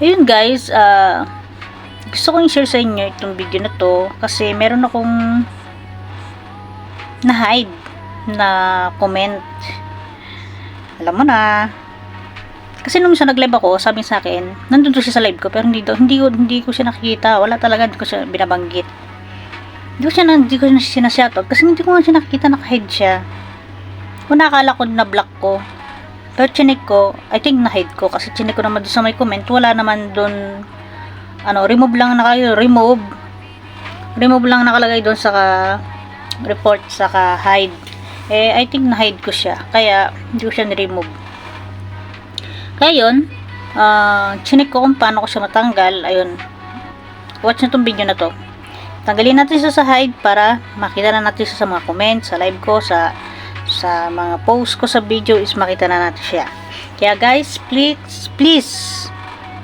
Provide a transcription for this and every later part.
Ayun guys, ah gusto kong i-share sa inyo itong video na to kasi meron akong na-hide na comment. Alam mo na. Kasi nung siya nag-live ako, sabi sa akin, nandun to siya sa live ko, pero hindi, hindi, ko, hindi ko siya nakikita. Wala talaga, hindi ko siya binabanggit. Hindi ko siya, na, hindi ko siya sinashoutout kasi hindi ko nga siya nakikita, naka-hide siya. Kung nakakala ko na block ko, pero chinik ko, I think na-hide ko kasi chinik ko naman doon sa may comment, wala naman doon, ano, remove lang nakalagay, remove, remove lang nakalagay doon sa ka, report sa ka hide. Eh, I think na-hide ko siya, kaya hindi ko siya ni-remove. Kaya yun, uh, chinik ko kung paano ko siya matanggal, ayun, watch na tong video na to. Tanggalin natin siya sa hide para makita na natin siya sa mga comments, sa live ko, sa sa mga post ko sa video is makita na natin siya. Kaya guys, please, please,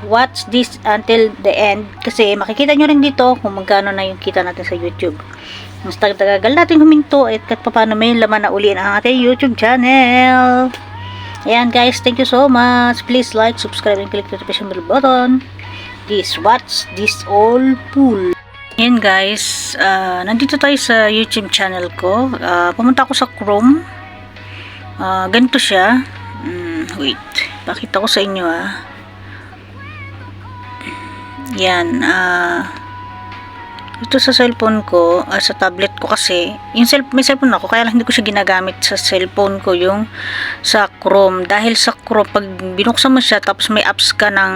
watch this until the end kasi makikita nyo rin dito kung magkano na yung kita natin sa YouTube. Mas tagagal natin huminto at kahit paano may laman na uli ang ating YouTube channel. Ayan guys, thank you so much. Please like, subscribe, and click the notification bell button. This watch this all pool. Ayan guys, ah, nandito tayo sa YouTube channel ko. Ah, pumunta ako sa Chrome. Ah, ganito siya. Mm, wait, pakita ko sa inyo ah. Yan, ah ito sa cellphone ko, ah, sa tablet ko kasi, yung cell, may cellphone ako, kaya lang hindi ko siya ginagamit sa cellphone ko, yung sa Chrome. Dahil sa Chrome, pag binuksan mo siya, tapos may apps ka ng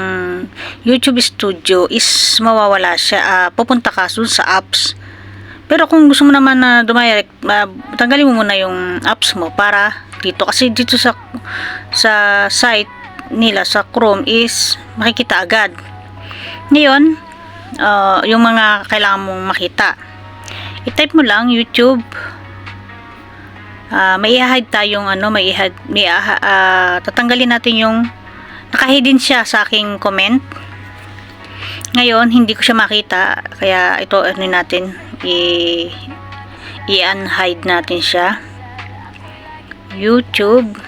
YouTube Studio, is mawawala siya. Ah, pupunta ka sa apps. Pero kung gusto mo naman na dumirect, uh, tanggalin mo muna yung apps mo para dito. Kasi dito sa, sa site nila, sa Chrome, is makikita agad. Ngayon, uh, yung mga kailangan mong makita. I-type mo lang YouTube. Uh, may i-hide tayong ano, may i-hide, may uh, tatanggalin natin yung naka-hidden siya sa aking comment. Ngayon, hindi ko siya makita, kaya ito ano natin i i-unhide natin siya. YouTube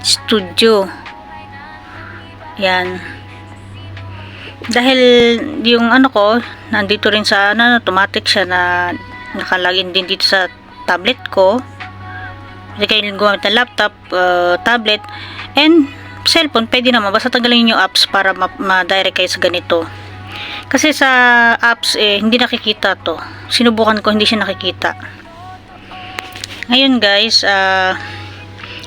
Studio. Yan dahil yung ano ko nandito rin sa ano automatic siya na nakalagin din dito sa tablet ko hindi kayo gumamit ng laptop uh, tablet and cellphone pwede naman. Basta tanggalin yung apps para ma-direct kayo sa ganito. Kasi sa apps eh hindi nakikita to. Sinubukan ko hindi siya nakikita. Ngayon guys uh,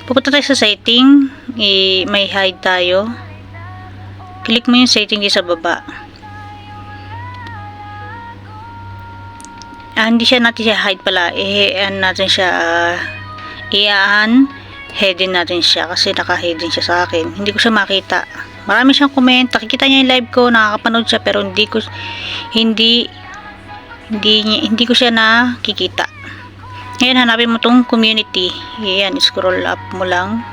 pupunta tayo sa setting. I may hide tayo. Click mo yung setting sa baba. Ah, hindi siya natin siya hide pala. I-an natin siya uh, i-an hidden natin siya kasi naka-hidden siya sa akin. Hindi ko siya makita. Marami siyang comment nakikita niya yung live ko nakakapanood siya pero hindi ko hindi hindi, hindi ko siya nakikita. Ngayon hanapin mo tong community. Yan scroll up mo lang.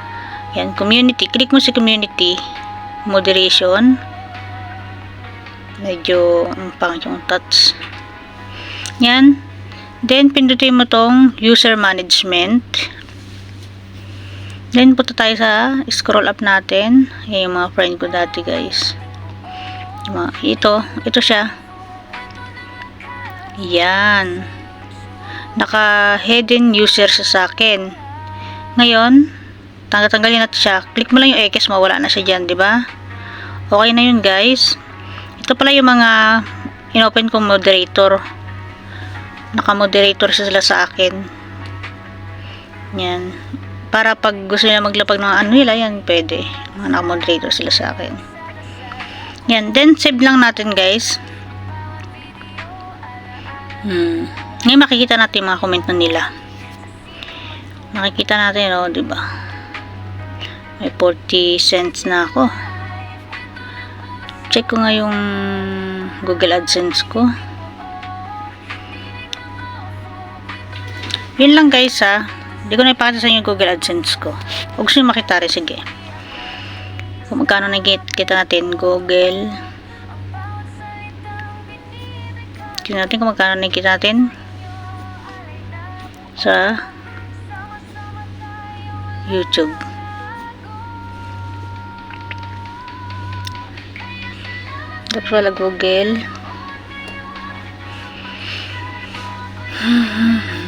Yan community. Click mo si community. Moderation. Medyo ang pangit yung touch. Yan. Then pindutin mo tong user management then punta tayo sa scroll up natin. Yan yung mga friend ko dati guys. Ito ito siya. Yan. Naka hidden user sa akin. Ngayon tanggalin natin siya. Click mo lang yung X mawala na siya dyan di ba? Okay na yun guys. Ito pala yung mga inopen kong moderator. Naka moderator sila sa akin. Yan para pag gusto nila maglapag ng ano nila yan pwede. Mga naka moderator sila sa akin. Yan then save lang natin guys. Hmm. Ngayon makikita natin mga comment na nila. Makikita natin oh, di ba? May 40 cents na ako. Check ko nga yung google adsense ko. Yun lang guys ha hindi ko na ipakita sa inyo google adsense ko. Huwag gusto nyo makita rin sige. Kung magkano nakikita natin google. Tingnan natin kung magkano nakikita natin. Sa youtube. Tapos wala Google.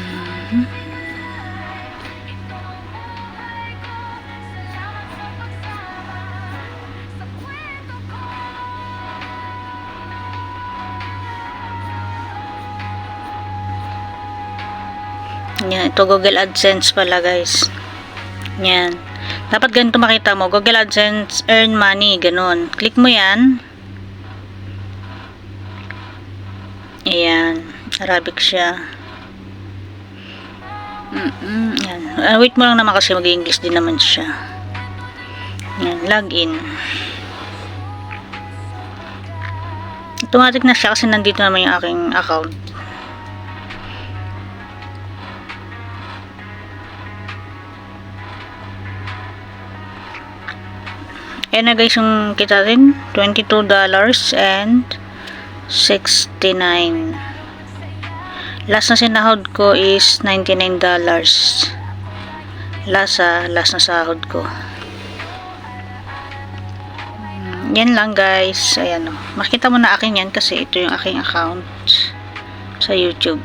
Yan, ito Google AdSense pala guys. Yan. Dapat ganito makita mo. Google AdSense earn money. Ganun. Click mo yan. Ayan. Arabic siya. Mm-mm, yan. Ah, wait mo lang naman kasi mag-English din naman siya. Yan. Login. Automatic na siya kasi nandito naman yung aking account. Ayan na guys yung kita rin. $22 and 69 Last na sinahod ko is $99. Last ah, last na sahod ko. Mm, Yan lang guys. Ayan o. Makita mo na akin yan kasi ito yung aking account sa YouTube.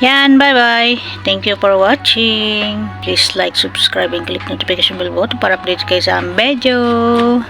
Yan, bye-bye. Thank you for watching. Please like, subscribe, and click notification bell button para update kayo sa video.